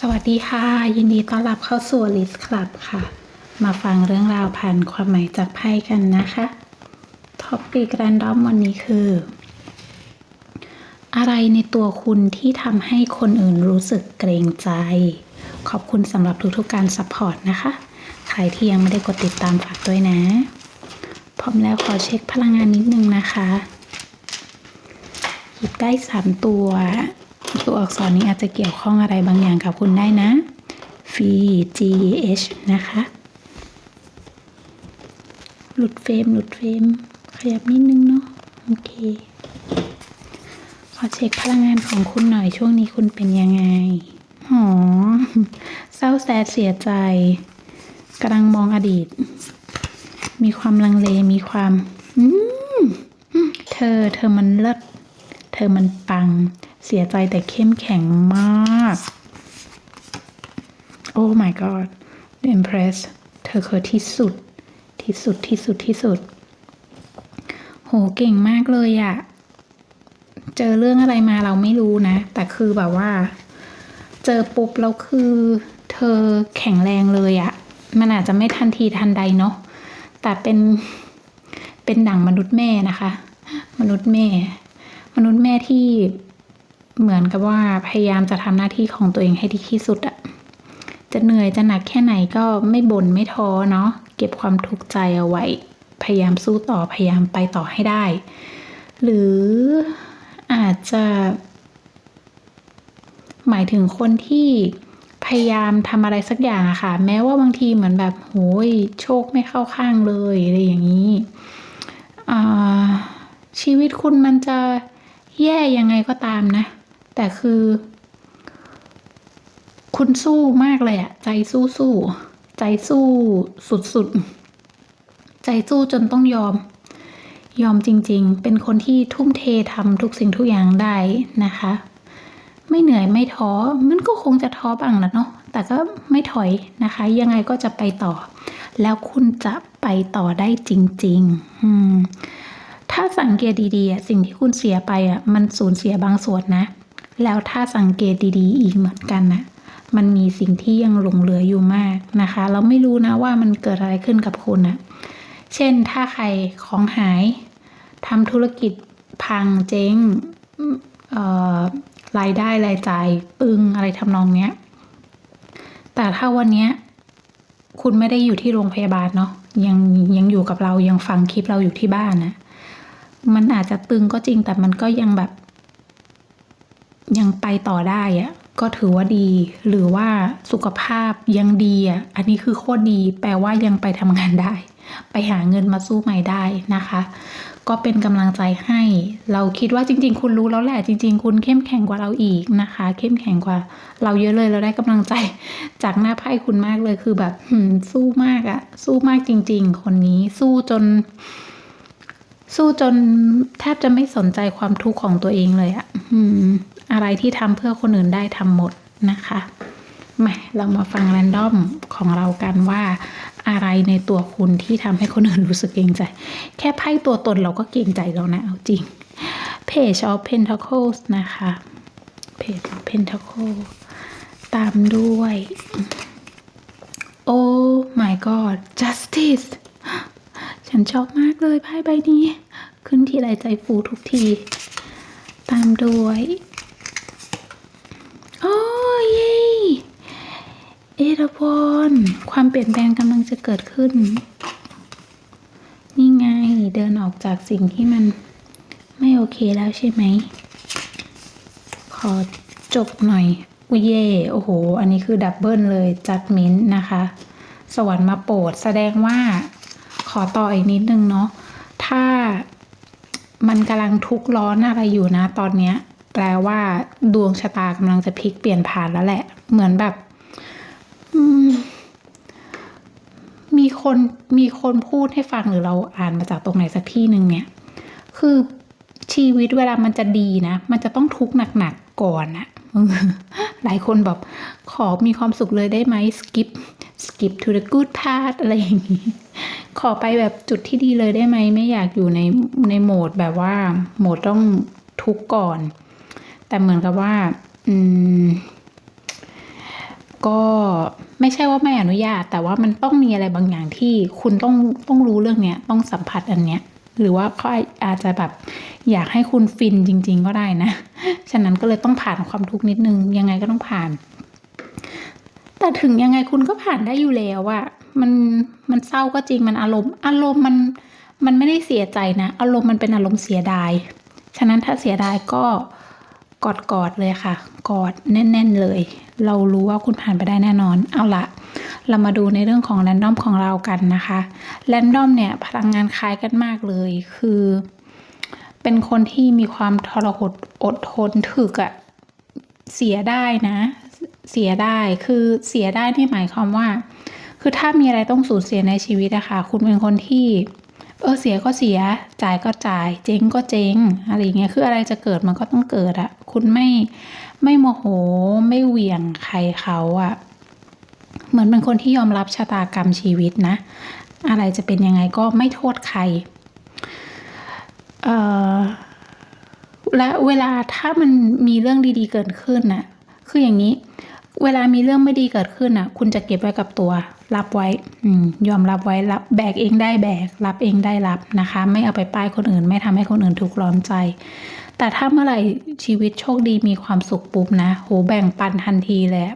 สวัสดีค่ะ ยินดีต้อนรับเข้าสู่ List Club ค่ะ มาฟังเรื่องราวผ่านความหมายจากไพ่กันนะคะท็อปปิกแรนดอมวันนี้คือ อะไรในตัวคุณที่ทำให้คนอื่นรู้สึกเกรงใจ ขอบคุณสำหรับทุกๆการซัพพอร์ตนะคะ ใครที่ยังไม่ได้กดติดตามฝากด้วยนะ พร้อมแล้วขอเช็คพลังงานนิดนึงนะคะ หยิบได้สามตัว ตัวอักษรนี้อาจจะเกี่ยวข้องอะไรบางอย่างกับคุณได้นะ V G H นะคะ หลุดเฟรมหลุดเฟรม ขยับนิดนึงเนาะ โอเค ขอเช็คพลังงานของคุณหน่อยช่วงนี้คุณเป็นยังไงหอเศร้าแสดเสียใจกำลังมองอดีต มีความลังเล มีความ อืม เธอ เธอมันเลิศ เธอมันปัง เสียใจแต่เข้มแข็งมาก โอ้ my god impress เธอคือที่สุด ที่สุดที่สุดที่สุด โหเก่งมากเลยอะเจอเรื่องอะไรมาเราไม่รู้นะ แต่คือแบบว่า เจอปุ๊บแล้วคือ เธอแข็งแรงเลยอะมันอาจจะไม่ทันทีทันใดเนาะแต่เป็นเป็นดั่งมนุษย์แม่นะคะ มนุษย์แม่ มนุษย์แม่ที่ เหมือนกับว่าพยายามจะทำหน้าที่ของตัวเองให้ดีที่สุดอะจะเหนื่อยจะหนักแค่ไหนก็ไม่บ่นไม่ท้อเนาะเก็บความทุกข์ใจเอาไว้ พยายามสู้ต่อพยายามไปต่อให้ได้ หรืออาจจะ หมายถึงคนที่พยายามทำอะไรสักอย่างอะค่ะ แม้ว่าบางทีเหมือนแบบโหยโชคไม่เข้าข้างเลยอะไรอย่างนี้อ่าชีวิตคุณมันจะแย่ยังไงก็ตามนะ แต่คือ คุณสู้มากเลยอะใจสู้สู้ใจสู้สุดๆ ใจสู้จนต้องยอม ยอมจริงๆ เป็นคนที่ทุ่มเททำทุกสิ่งทุกอย่างได้นะคะ ไม่เหนื่อยไม่ท้อ มันก็คงจะท้อบ้างนะเนาะ แต่ก็ไม่ถอยนะคะ ยังไงก็จะไปต่อ แล้วคุณจะไปต่อได้จริงๆอืมถ้าสังเกตดีๆ สิ่งที่คุณเสียไปอะ มันสูญเสียบางส่วนนะ แล้วถ้าสังเกตดีๆ อีกเหมือนกันนะมันมีสิ่งที่ยังหลงเหลืออยู่มากนะคะ เราไม่รู้นะว่ามันเกิดอะไรขึ้นกับคุณนะเช่นถ้าใครของหายทำธุรกิจพังเจ๊งรายได้รายจ่ายปึงอะไรทำนองเนี้ย แต่ถ้าวันเนี้ยคุณไม่ได้อยู่ที่โรงพยาบาลเนาะยังยังอยู่กับเรายังฟังคลิปเราอยู่ที่บ้านนะมันอาจจะตึงก็จริงแต่มันก็ยังแบบ ยังไปต่อได้อะก็ถือว่าดี หรือว่าสุขภาพยังดีอะอันนี้คือโคตรดี แปลว่ายังไปทำงานได้ ไปหาเงินมาสู้ใหม่ได้นะคะ ก็เป็นกำลังใจให้ เราคิดว่าจริง ๆ คุณรู้แล้วแหละ จริง ๆ คุณเข้มแข็งกว่าเราอีกนะคะ เข้มแข็งกว่า เราเยอะเลยเราได้กำลังใจ จากหน้าไพ่คุณมากเลยคือแบบสู้มากอะสู้มากจริง ๆ คนนี้สู้จนสู้จนแทบจะไม่สนใจความทุกข์ของตัวเองเลยอะ อะไรที่ทำเพื่อคนอื่นได้ทำหมดนะคะมาเรามาฟังแรนดอมของเรากันว่าอะไรในตัวคุณที่ทำให้คนอื่นรู้สึกเกรงใจ แค่ไพ่ตัวตนเราก็เกรงใจแล้วนะ เอาจริง Page of Pentacles นะคะ Page of Pentacles ตามด้วย Oh my god Justice ฉันชอบมากเลยไพ่ใบนี้ ขึ้นทีไรใจฟูทุกที ตามด้วย โอ้เย้ เอราพรความเปลี่ยนแปลงกำลังจะเกิดขึ้น นี่ไงเดินออกจากสิ่งที่มันไม่โอเคแล้วใช่ไหม ขอจบหน่อยอุเย่โอ้โห อันนี้คือดับเบิลเลยจัดมินนะคะ สวรรค์มาโปรดแสดงว่าขอต่ออีกนิดนึงเนาะถ้ามันกำลังทุกข์ร้อนอะไรอยู่นะตอนเนี้ย แปลว่าดวงชะตากำลังจะพลิกเปลี่ยนผ่านแล้วแหละ เหมือนแบบอืมมี คนมีคนพูดให้ฟังหรือเราอ่านมาจากตรงไหนสักที่หนึ่งเนี่ย คือชีวิตเวลามันจะดีนะ มันจะต้องทุกข์หนักๆก่อนอะหลายคนแบบขอมีความสุขเลยได้ไหม skip skip to the good part อะไรอย่างนี้ ขอไปแบบจุดที่ดีเลยได้ไหม ไม่อยากอยู่ในในโหมดแบบว่าโหมดต้องทุกข์ก่อน แต่เหมือนกับว่า อืม ก็ ไม่ใช่ว่าไม่อนุญาต แต่ว่ามันต้องมีอะไรบางอย่างที่คุณต้องต้องรู้เรื่องเนี้ยต้องสัมผัสอันเนี้ยหรือว่าเขาอาจจะแบบอยากให้คุณฟินจริง ๆ ก็ได้นะ ฉะนั้นก็เลยต้องผ่านความทุกข์นิดนึง ยังไงก็ต้องผ่าน แต่ถึงยังไงคุณก็ผ่านได้อยู่แล้วอะมันมันเศร้าก็จริงมันอารมณ์ อารมณ์มันมันไม่ได้เสียใจนะ อารมณ์มันเป็นอารมณ์เสียดาย ฉะนั้นถ้าเสียดายก็ กอดกอดๆเลยค่ะ กอดแน่น ๆ เลย เรารู้ว่าคุณผ่านไปได้แน่นอน เอาละเรามาดูในเรื่องของแรนดอมของเรากันนะคะแรนดอมเนี่ยพลังงานคล้ายกันมากเลย คือ เป็นคนที่มีความทรหดอดทนถึกอะเสียได้นะ เสียได้คือเสียได้ที่หมายความว่า คือถ้ามีอะไรต้องสูญเสียในชีวิตอะค่ะคุณเป็นคนที่ เออเสียก็เสีย จ่ายก็จ่าย เจ๊งก็เจ๊งอะไรอย่างเงี้ยคืออะไรจะเกิดมันก็ต้องเกิดอะคุณไม่ไม่โมโหไม่เหวี่ยงใครเขาอะเหมือนเป็นคนที่ยอมรับชะตากรรมชีวิตนะ อะไรจะเป็นยังไงก็ไม่โทษใครเออและเวลาถ้ามันมีเรื่องดีๆเกิดขึ้นน่ะ คืออย่างนี้ เวลามีเรื่องไม่ดีเกิดขึ้นน่ะ คุณจะเก็บไว้กับตัว รับไว้อยอมรับไว้รับแบกเองได้แบก รับเองได้รับนะคะ ไม่เอาไปป้ายคนอื่น ไม่ทำให้คนอื่นถูกร้อนใจ แต่ถ้าเมื่อไหร่ชีวิตโชคดีมีความสุขปุ๊บนะโหแบ่งปันทันทีเละ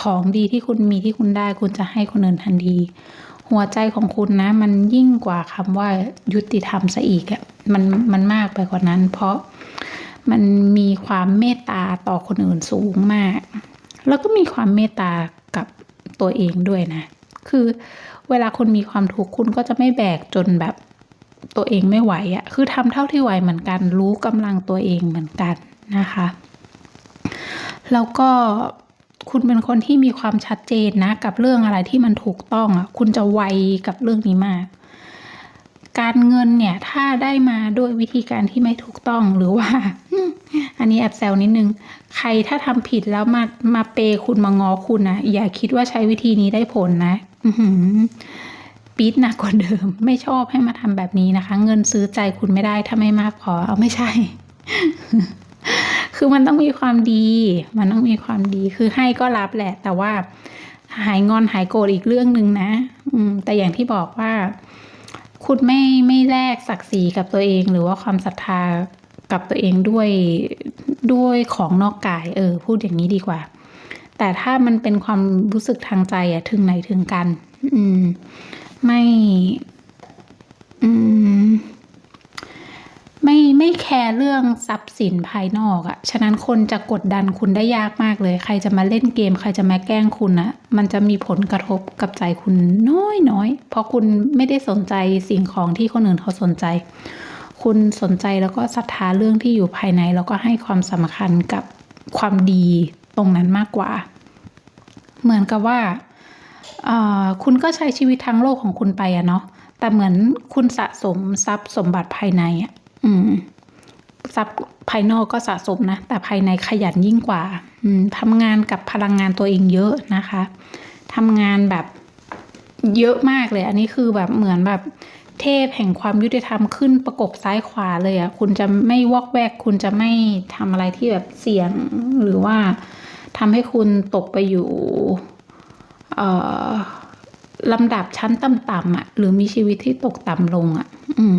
ของดีที่คุณมีที่คุณได้คุณจะให้คนอื่นทันที หัวใจของคุณนะ มันยิ่งกว่าคำว่ายุติธรรมซะอีกอะมันมันมากไปกว่านั้น เพราะมันมีความเมตตาต่อคนอื่นสูงมาก แล้วก็มีความเมตตา ตัวเองด้วยนะ คือเวลาคุณมีความทุกข์คุณก็จะไม่แบกจนแบบตัวเองไม่ไหวอะคือทำเท่าที่ไหวเหมือนกัน รู้กำลังตัวเองเหมือนกันนะคะ แล้วก็คุณเป็นคนที่มีความชัดเจนนะ กับเรื่องอะไรที่มันถูกต้องอะคุณจะไวกับเรื่องนี้มาก การเงินเนี่ยถ้าได้มาด้วยวิธีการที่ไม่ถูกต้องหรือว่า อันนี้แอบแซวนิดนึง ใครถ้าทำผิดแล้วมามาเปย์คุณมางอคุณนะอย่าคิดว่าใช้วิธีนี้ได้ผลนะปี๊ดหนักกว่าเดิม ไม่ชอบให้มาทำแบบนี้นะคะ เงินซื้อใจคุณไม่ได้ถ้าไม่มากพอเอาไม่ใช่ คือมันต้องมีความดี มันต้องมีความดีคือให้ก็รับแหละ แต่ว่า หายงอนหายโกรธอีกเรื่องหนึ่งนะแต่อย่างที่บอกว่า คุณไม่ไม่แลกศักดิ์ศรีกับตัวเอง หรือว่าความศรัทธากับตัวเองด้วยด้วยของนอกกาย เออ พูดอย่างนี้ดีกว่า แต่ถ้ามันเป็นความรู้สึกทางใจอะถึงไหนถึงกัน อืม ไม่ อืม ไม่ไม่แคร์เรื่องทรัพย์สินภายนอกอะฉะนั้นคนจะกดดันคุณได้ยากมากเลย ใครจะมาเล่นเกม ใครจะมาแกล้งคุณอะมันจะมีผลกระทบกับใจคุณน้อยน้อยเพราะคุณไม่ได้สนใจสิ่งของที่คนอื่นเขาสนใจ คุณสนใจแล้วก็ศรัทธาเรื่องที่อยู่ภายใน แล้วก็ให้ความสำคัญกับความดีตรงนั้นมากกว่า เหมือนกับว่าคุณก็ใช้ชีวิตทั้งโลกของคุณไปอะเนาะแต่เหมือนคุณสะสมทรัพย์สมบัติภายในอะ อืมทรัพย์ภายนอกก็สะสมนะ แต่ภายในขยันยิ่งกว่า อืมทำงานกับพลังงานตัวเองเยอะนะคะทำงานแบบเยอะมากเลย อันนี้คือแบบเหมือนแบบเทพแห่งความยุติธรรมขึ้นประกบซ้ายขวาเลยอะ่ะ คุณจะไม่วอกแวก คุณจะไม่ทำอะไรที่แบบเสี่ยง หรือว่าทำให้คุณตกไปอยู่ลำดับชั้นต่ำๆอะ หรือมีชีวิตที่ตกต่ำลงอะ อืม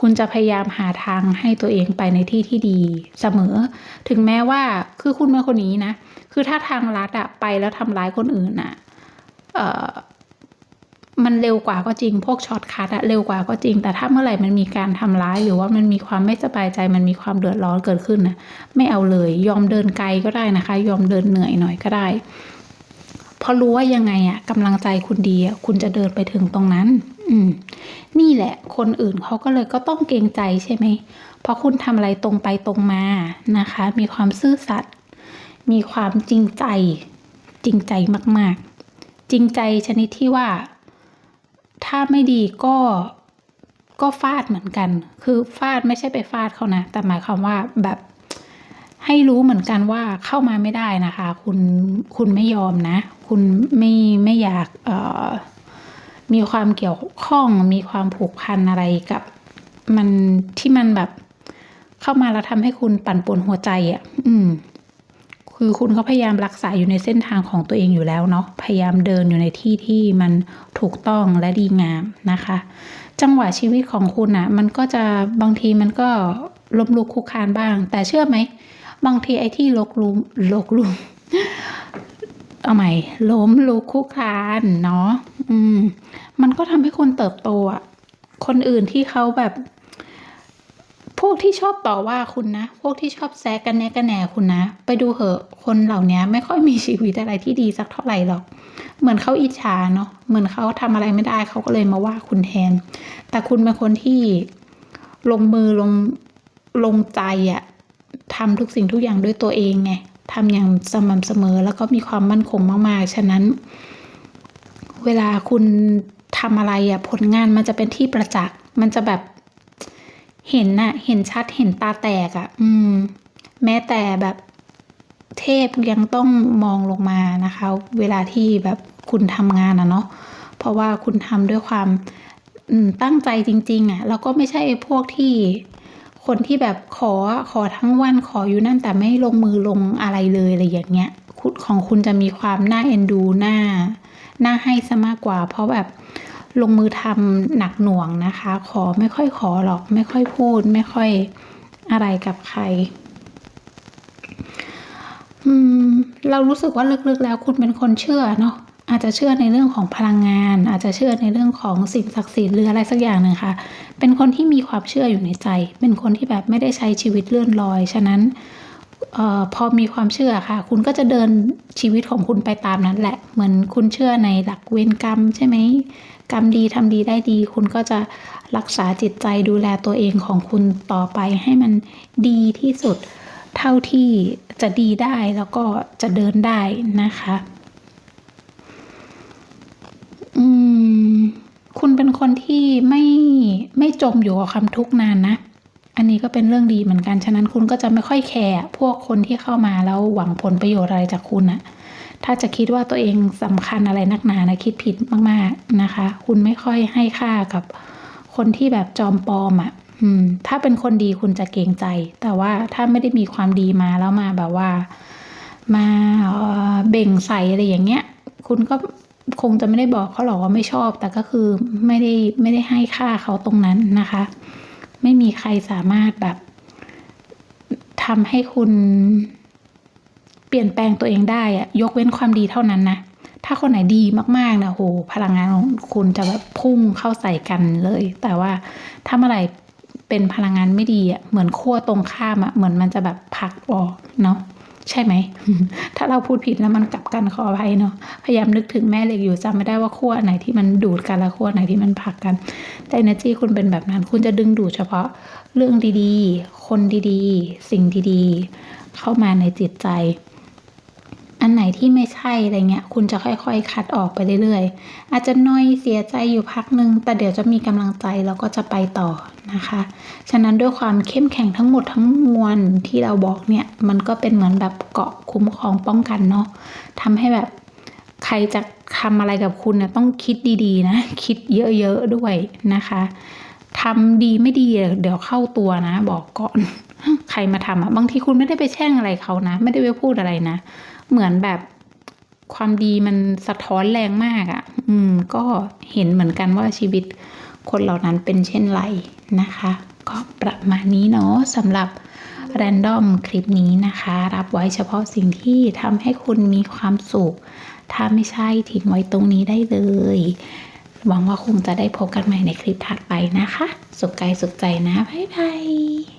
คุณจะพยายามหาทางให้ตัวเองไปในที่ที่ดีเสมอ ถึงแม้ว่าคือคุณเป็นคนนี้นะ คือถ้าทางลัดอะไปแล้วทำร้ายคนอื่นอะเอ่อมันเร็วกว่าก็จริง พวกช็อตคัทอะเร็วกว่าก็จริง แต่ถ้าเมื่อไหร่มันมีการทำร้ายหรือว่ามันมีความไม่สบายใจ มันมีความเดือดร้อนเกิดขึ้นนะไม่เอาเลย ยอมเดินไกลก็ได้นะคะ ยอมเดินเหนื่อยหน่อยก็ได้ เพราะรู้ว่ายังไงอะกำลังใจคุณดีอะคุณจะเดินไปถึงตรงนั้น อืม นี่แหละ คนอื่นเขาก็เลยก็ต้องเกรงใจใช่ไหม เพราะคุณทำอะไรตรงไปตรงมานะคะ มีความซื่อสัตย์ มีความจริงใจ จริงใจมาก ๆ จริงใจชนิดที่ว่า ถ้าไม่ดีก็ก็ฟาดเหมือนกัน คือฟาดไม่ใช่ไปฟาดเขานะ แต่หมายความว่าแบบให้รู้เหมือนกันว่าเข้ามาไม่ได้นะคะ คุณคุณไม่ยอมนะ คุณไม่ไม่อยากเอ่อ มีความเกี่ยวข้องมีความผูกพันอะไรกับ มันที่มันแบบเข้ามาแล้วทำให้คุณปั่นป่วนหัวใจอะ่ะ อืม คือคุณก็พยายามรักษาอยู่ในเส้นทางของตัวเองอยู่แล้วเนาะ พยายามเดินอยู่ในที่ที่มันถูกต้องและดีงามนะคะ จังหวะชีวิตของคุณอะมันก็จะบางทีมันก็ล้มลุกคลุกคานบ้าง แต่เชื่อไหม บางทีไอ้ที่ลกลุมลกลุมเอาใหม่ล้มลุกคลุกคานเนาะ อืม มันก็ทำให้คนเติบโตอะคนอื่นที่เขาแบบ พวกที่ชอบต่อว่าคุณนะ พวกที่ชอบแซกกันแนกันแหนคุณนะ ไปดูเหอะคนเหล่านี้ไม่ค่อยมีชีวิตอะไรที่ดีสักเท่าไหร่หรอก เหมือนเขาอิจฉาเนาะ เหมือนเขาทำอะไรไม่ได้เขาก็เลยมาว่าคุณแทน แต่คุณเป็นคนที่ลงมือลงลงใจอะทำทุกสิ่งทุกอย่างด้วยตัวเองไงทำอย่างสม่ำเสมอแล้วก็มีความมั่นคงมาก ๆ ฉะนั้น เวลาคุณทำอะไรอะผลงานมันจะเป็นที่ประจักษ์ มันจะแบบเห็นน่ะ เห็นชัดเห็นตาแตกอะอืม แม้แต่แบบเทพยังต้องมองลงมานะคะ เวลาที่แบบคุณทำงานอะเนาะเพราะว่าคุณทำด้วยความตั้งใจจริง ๆอะแล้วก็ไม่ใช่พวกที่คนที่แบบขอขอทั้งวันขออยู่นั่นแต่ไม่ลงมือลงอะไรเลยอะไรอย่างเงี้ยของคุณจะมีความน่าเอ็นดูน่า น่าให้ซะมากกว่า เพราะแบบลงมือทำหนักหน่วงนะคะ ขอไม่ค่อยขอหรอก ไม่ค่อยพูด ไม่ค่อยอะไรกับใครอืมเรารู้สึกว่าลึกๆแล้วคุณเป็นคนเชื่อเนาะอาจจะเชื่อในเรื่องของพลังงาน อาจจะเชื่อในเรื่องของสิ่งศักดิ์สิทธิ์หรืออะไรสักอย่างหนึ่งค่ะ เป็นคนที่มีความเชื่ออยู่ในใจ เป็นคนที่แบบไม่ได้ใช้ชีวิตเลื่อนลอย ฉะนั้น ออพอมีความเชื่อค่ะ คุณก็จะเดินชีวิตของคุณไปตามนั้นแหละ เหมือนคุณเชื่อในหลักเวรกรรมใช่ไหมกรรมดีทำดีได้ดี คุณก็จะรักษาจิตใจดูแลตัวเองของคุณต่อไปให้มันดีที่สุดเท่าที่จะดีได้แล้วก็จะเดินได้นะคะอืมคุณเป็นคนที่ไม่ไม่จมอยู่กับความทุกข์นานนะ อันนี้ก็เป็นเรื่องดีเหมือนกัน ฉะนั้นคุณก็จะไม่ค่อยแคร์พวกคนที่เข้ามาแล้วหวังผลประโยชน์อะไรจากคุณอะถ้าจะคิดว่าตัวเองสำคัญอะไรนักหนานะคิดผิดมากๆนะคะ คุณไม่ค่อยให้ค่ากับคนที่แบบจอมปลอมอะอืม ถ้าเป็นคนดีคุณจะเกรงใจ แต่ว่าถ้าไม่ได้มีความดีมาแล้วมาแบบว่า มาเออเบ่งใส่อะไรอย่างเงี้ย คุณก็คงจะไม่ได้บอกเขาหรอกว่าไม่ชอบ แต่ก็คือไม่ได้ไม่ได้ให้ค่าเขาตรงนั้นนะคะ ไม่มีใครสามารถแบบทำให้คุณเปลี่ยนแปลงตัวเองได้อะยกเว้นความดีเท่านั้นนะถ้าคนไหนดีมากๆนะโหพลังงานของคุณจะแบบพุ่งเข้าใส่กันเลย แต่ว่าถ้าเมื่อไหร่เป็นพลังงานไม่ดีอะเหมือนขั้วตรงข้ามอะเหมือนมันจะแบบผลักออกเนาะ ใช่ไหม ถ้าเราพูดผิดแล้วมันกลับกันขออภัยเนาะ พยายามนึกถึงแม่เหล็กอยู่จำไม่ได้ว่าขั้วไหนที่มันดูดกันและขั้วไหนที่มันผลักกัน แต่ energy คุณเป็นแบบนั้น คุณจะดึงดูดเฉพาะเรื่องดีๆ คนดีๆ สิ่งดีๆ เข้ามาในจิตใจ อันไหนที่ไม่ใช่อะไรเงี้ย คุณจะค่อยๆ คัดออกไปเรื่อยๆ อาจจะน้อยเสียใจอยู่พักหนึ่งแต่เดี๋ยวจะมีกำลังใจแล้วก็จะไปต่อ นะคะ ฉะนั้นด้วยความเข้มแข็งทั้งหมดทั้งมวลที่เราบอกเนี่ย มันก็เป็นเหมือนแบบเกาะคุ้มครองป้องกันเนาะทำให้แบบใครจะทำอะไรกับคุณนะต้องคิดดีๆนะ คิดเยอะๆด้วยนะคะทำดีไม่ดีเดี๋ยวเข้าตัวนะ บอกก่อน ใครมาทำอะบางทีคุณไม่ได้ไปแช่งอะไรเขานะ ไม่ได้ไปพูดอะไรนะ เหมือนแบบความดีมันสะท้อนแรงมากอะ่ะ อืม ก็เห็นเหมือนกันว่าชีวิต คนเหล่านั้นเป็นเช่นไรนะคะ ก็ประมาณนี้เนาะสำหรับแรนดอมคลิปนี้นะคะ รับไว้เฉพาะสิ่งที่ทำให้คุณมีความสุข ถ้าไม่ใช่ทิ้งไว้ตรงนี้ได้เลย หวังว่าคงจะได้พบกันใหม่ในคลิปถัดไปนะคะ สุขกายสุขใจนะ บ๊ายบาย